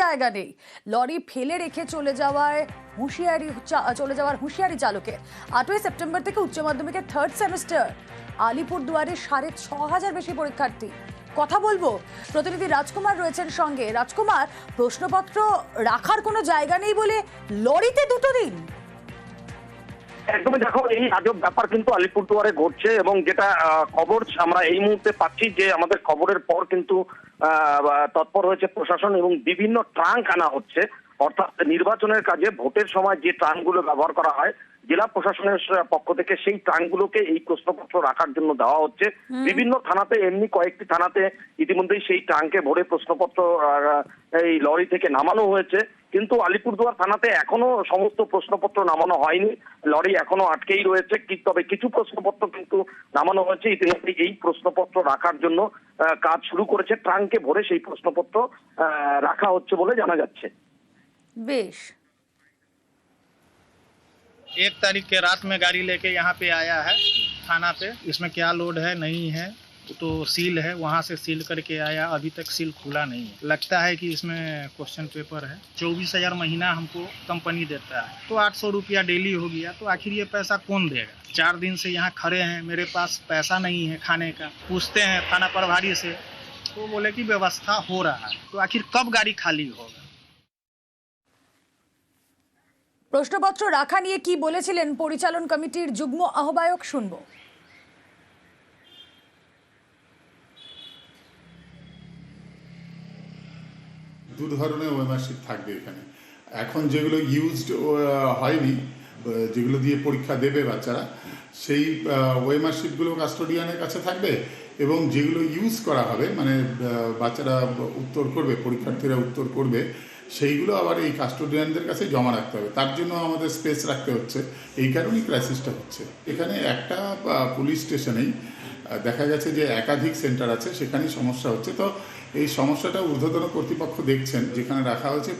জায়গা নেই। লরি ফেলে রেখে চলে যাওয়ায় হুঁশিয়ারি চলে যাওয়ার হুঁশিয়ারি চালকের। আটই সেপ্টেম্বর থেকে উচ্চ মাধ্যমিকের থার্ড সেমিস্টার আলিপুর দুয়ারে সাড়ে ছ হাজার বেশি পরীক্ষার্থী। কথা বলব, প্রতিনিধি রাজকুমার রয়েছেন সঙ্গে। রাজকুমার, প্রশ্নপত্র রাখার কোনো জায়গা নেই বলে লরিতে দুটো দিন। একদমই দেখো, এই আজব ব্যাপার কিন্তু আলিপুরদুয়ারে ঘটছে এবং যেটা খবর আমরা এই মুহূর্তে পাচ্ছি যে আমাদের খবরের পর কিন্তু তৎপর হয়েছে প্রশাসন এবং বিভিন্ন ট্রাঙ্ক আনা হচ্ছে। অর্থাৎ নির্বাচনের কাজে ভোটের সময় যে ট্রাঙ্কগুলো ব্যবহার করা হয় জেলা প্রশাসনের পক্ষ থেকে সেই ট্রাঙ্কগুলোকে এই প্রশ্নপত্র রাখার জন্য দেওয়া হচ্ছে। বিভিন্ন থানাতে এমনি কয়েকটি থানাতে ইতিমধ্যেই সেই ট্রাঙ্কে ভরে প্রশ্নপত্র এই লরি থেকে নামানো হয়েছে। কিন্তু আলিপুরদুয়ার থানাতে এখনও সমস্ত প্রশ্নপত্র নামানো হয়নি। লরি এখনও আটকেই রয়েছে। তবে কিছু প্রশ্নপত্র কিন্তু নামানো হয়েছে। ইতিমধ্যে এই প্রশ্নপত্র রাখার জন্য কাজ শুরু করেছে। ট্রাঙ্কে ভরে সেই প্রশ্নপত্র আহ, রাখা হচ্ছে বলে জানা যাচ্ছে। বেশ एक तारीख के रात में गाड़ी लेके यहाँ पे आया है, थाना पे। इसमें क्या लोड है, नहीं है तो सील है, वहाँ से सील करके आया। अभी तक सील खुला नहीं है। लगता है कि इसमें क्वेश्चन पेपर है। चौबीस हज़ार महीना हमको कंपनी देता है। तो आठ सौ रुपया डेली हो गया। तो आखिर ये पैसा कौन देगा? चार दिन से यहाँ खड़े हैं। मेरे पास पैसा नहीं है खाने का। पूछते हैं थाना प्रभारी से। तो बोले कि व्यवस्था हो रहा है। तो आखिर कब गाड़ी खाली होगा? প্রশ্নপত্র রাখা নিয়ে কি বলেছিলেন পরিচালন কমিটির যুগ্ম আহ্বায়ক শুনব। দু ধরনের ওয়েমারশিপ থাকবে এখানে। এখন যেগুলো ইউজড হয়নি, যেগুলো দিয়ে পরীক্ষা দেবে বাচ্চারা, সেই ওয়েমারশিটগুলো কাস্টোডিয়ানের কাছে থাকবে এবং যেগুলো ইউজ করা হবে মানে বাচ্চারা উত্তর করবে, পরীক্ষার্থীরা উত্তর করবে সেইগুলো আবার এই কাস্টোডিয়ানদের কাছে জমা রাখতে হবে। তার জন্য আমাদের স্পেস রাখতে হচ্ছে। এই কারণেই ক্রাইসিসটা হচ্ছে। এখানে একটা পুলিশ স্টেশনেই দেখা গেছে যে একাধিক সেন্টার আছে, সেখানেই সমস্যা হচ্ছে। তো এই সমস্যাটা ঊর্ধ্বতন কর্তৃপক্ষ দেখছেন, যেখানে রাখা হয়েছে